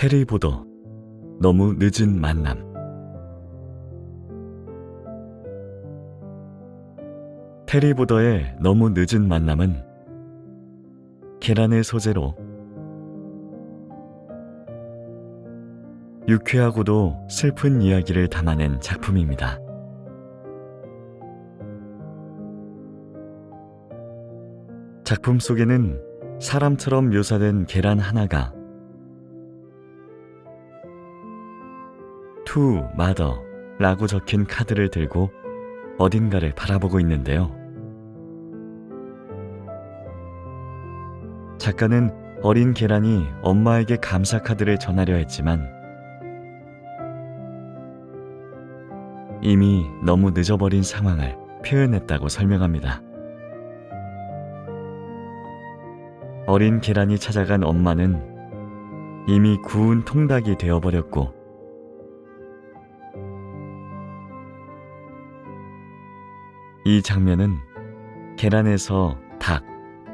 테리 보더 너무 늦은 만남 테리 보더의 너무 늦은 만남은 계란의 소재로 유쾌하고도 슬픈 이야기를 담아낸 작품입니다. 작품 속에는 사람처럼 묘사된 계란 하나가 투 마더 라고 적힌 카드를 들고 어딘가를 바라보고 있는데요. 작가는 어린 계란이 엄마에게 감사 카드를 전하려 했지만 이미 너무 늦어버린 상황을 표현했다고 설명합니다. 어린 계란이 찾아간 엄마는 이미 구운 통닭이 되어버렸고 이 장면은 계란에서 닭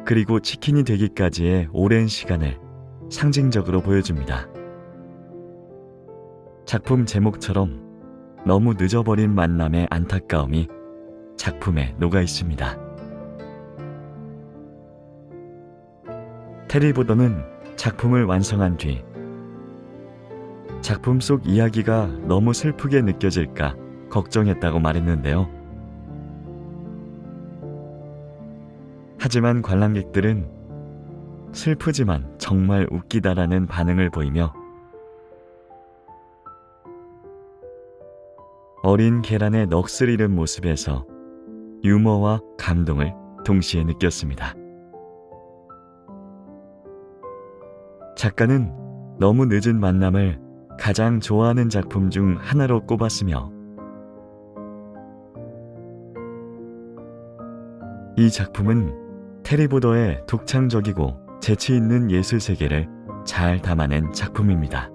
그리고 치킨이 되기까지의 오랜 시간을 상징적으로 보여줍니다. 작품 제목처럼 너무 늦어버린 만남의 안타까움이 작품에 녹아 있습니다. 테리 보더는 작품을 완성한 뒤 작품 속 이야기가 너무 슬프게 느껴질까 걱정했다고 말했는데요. 하지만 관람객들은 슬프지만 정말 웃기다라는 반응을 보이며 어린 계란의 넋을 잃은 모습에서 유머와 감동을 동시에 느꼈습니다. 작가는 너무 늦은 만남을 가장 좋아하는 작품 중 하나로 꼽았으며 이 작품은 테리보더의 독창적이고 재치 있는 예술 세계를 잘 담아낸 작품입니다.